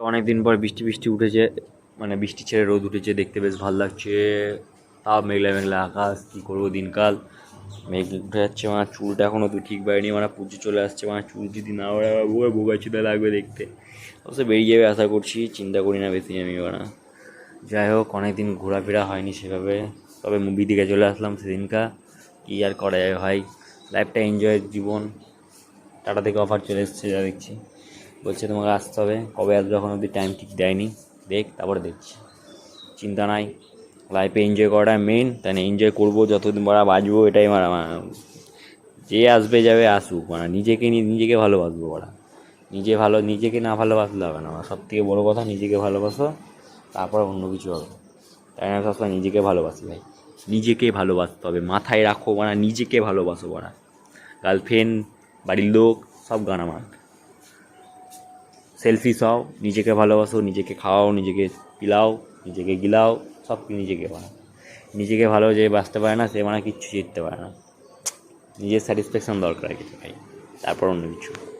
অনেক দিন পর বৃষ্টি বৃষ্টি উঠেছে মানে বৃষ্টি ছেড়ে রোদ উঠেছে, দেখতে বেশ ভালো লাগছে। তাও মেঘলা মেঘলা আকাশ, কী করব দিনকাল? মেঘ উঠে যাচ্ছে মানে চুলটা এখনও তো ঠিক বাড়িনি মানে পুজো চলে আসছে মানে চুল যদি না ওড়ে বুকে বোগাচিদা লাগবে দেখতে। অবশ্য বেরিয়ে যাবে আশা করছি, চিন্তা করি না বেশি আমি ওরা যাই হোক, অনেকদিন ঘোরাফেরা হয়নি সেভাবে, তবে মুভি দিকে চলে আসলাম সেদিনকা। কী আর করা যায় ভাই? লাইফটা এনজয়ের জীবন। টাটা থেকে অফার চলে এসেছে, যা দেখছি। বলছে, তোমাকে আসতে হবে। কবে আসবে এখন অব্দি টাইম ঠিক দেয়নি। দেখ, তারপরে দেখছি। চিন্তা নাই। লাইফে এনজয় করাটা মেন তাই এনজয় করব, যতদিন বড় বাঁচবো, এটাই আমার যে আসবে যাবে আসুক। মানে নিজেকে নিজেকে ভালোবাসবো ওরা। নিজে ভালো, নিজেকে না ভালোবাসলে হবে না। সব থেকে বড়ো কথা, নিজেকে ভালোবাসো, তারপর অন্য কিছু হবে। তাই না, সবসময় নিজেকে ভালোবাসি ভাই। নিজেকে ভালোবাসতে হবে। মাথায় রাখো মানে নিজেকে ভালোবাসো ওরা। গার্লফ্রেন্ড বাড়ির লোক, সব গান আমার। সেলফিস হও নিজেকে ভালোবাসো, নিজেকে খাওয়াও, নিজেকে পিলাও, নিজেকে গিলাও, সব নিজেকে বানাও। নিজেকে ভালো যে বাঁচতে পারে না, সে মানে কিচ্ছু জিততে পারে না। নিজের স্যাটিসফ্যাকশন দরকার কিছু ভাই তারপর অন্য কিছু।